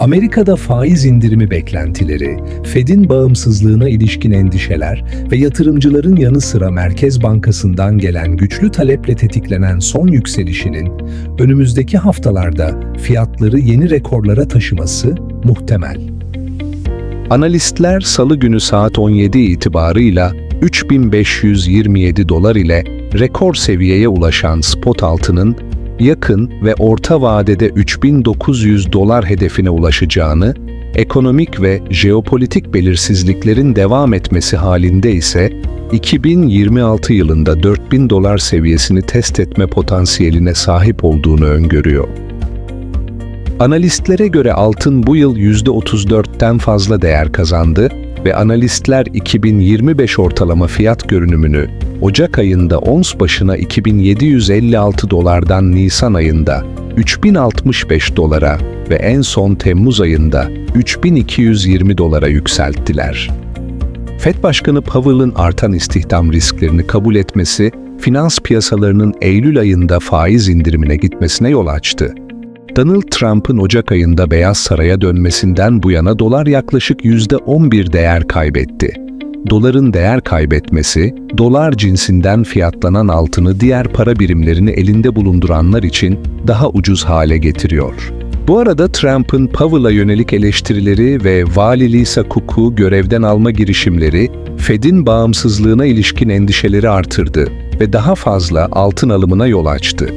Amerika'da faiz indirimi beklentileri, Fed'in bağımsızlığına ilişkin endişeler ve yatırımcıların yanı sıra Merkez Bankası'ndan gelen güçlü taleple tetiklenen son yükselişinin önümüzdeki haftalarda fiyatları yeni rekorlara taşıması muhtemel. Analistler salı günü saat 17 itibarıyla 3527 dolar ile rekor seviyeye ulaşan spot altının yakın ve orta vadede 3900 dolar hedefine ulaşacağını, ekonomik ve jeopolitik belirsizliklerin devam etmesi halinde ise 2026 yılında 4000 dolar seviyesini test etme potansiyeline sahip olduğunu öngörüyor. Analistlere göre altın bu yıl %34'ten fazla değer kazandı ve analistler 2025 ortalama fiyat görünümünü Ocak ayında ons başına 2756 dolardan Nisan ayında 3065 dolara ve en son Temmuz ayında 3220 dolara yükselttiler. Fed Başkanı Powell'ın artan istihdam risklerini kabul etmesi, finans piyasalarının Eylül ayında faiz indirimine gitmesine yol açtı. Donald Trump'ın Ocak ayında Beyaz Saray'a dönmesinden bu yana dolar yaklaşık %11 değer kaybetti. Doların değer kaybetmesi, dolar cinsinden fiyatlanan altını diğer para birimlerini elinde bulunduranlar için daha ucuz hale getiriyor. Bu arada Trump'ın Powell'a yönelik eleştirileri ve Vali Lisa Cook'u görevden alma girişimleri, Fed'in bağımsızlığına ilişkin endişeleri artırdı ve daha fazla altın alımına yol açtı.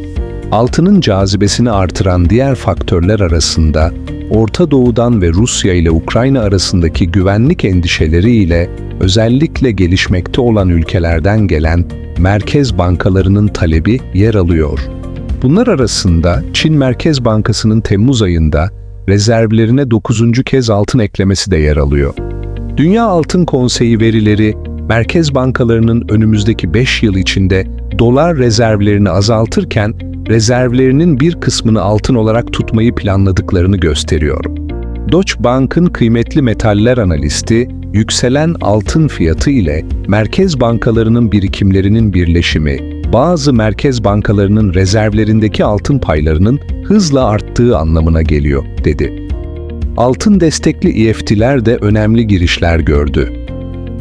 Altının cazibesini artıran diğer faktörler arasında Orta Doğu'dan ve Rusya ile Ukrayna arasındaki güvenlik endişeleri ile özellikle gelişmekte olan ülkelerden gelen merkez bankalarının talebi yer alıyor. Bunlar arasında Çin Merkez Bankası'nın Temmuz ayında rezervlerine 9. kez altın eklemesi de yer alıyor. Dünya Altın Konseyi verileri, merkez bankalarının önümüzdeki 5 yıl içinde dolar rezervlerini azaltırken rezervlerinin bir kısmını altın olarak tutmayı planladıklarını gösteriyor. Deutsche Bank'ın kıymetli metaller analisti, yükselen altın fiyatı ile merkez bankalarının birikimlerinin birleşimi, bazı merkez bankalarının rezervlerindeki altın paylarının hızla arttığı anlamına geliyor, dedi. Altın destekli EFT'ler de önemli girişler gördü.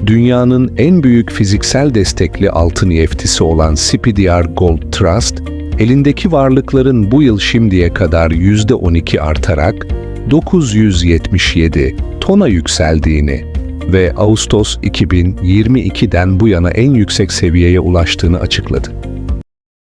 Dünyanın en büyük fiziksel destekli altın EFT'si olan CPDR Gold Trust, elindeki varlıkların bu yıl şimdiye kadar %12 artarak 977 tona yükseldiğini ve Ağustos 2022'den bu yana en yüksek seviyeye ulaştığını açıkladı.